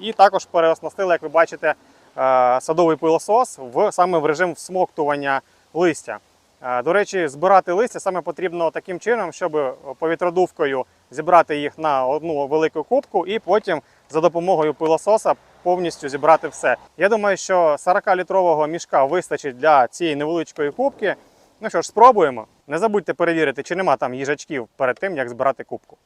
І також переоснастили, як ви бачите, е, садовий пилосос в саме в режим всмоктування листя. Е, до речі, збирати листя саме потрібно таким чином, щоб повітродувкою зібрати їх на одну велику кубку і потім за допомогою пилососа повністю зібрати все. Я думаю, що 40-літрового мішка вистачить для цієї невеличкої кубки. Ну що ж, спробуємо. Не забудьте перевірити, чи нема там їжачків перед тим, як збирати кубку.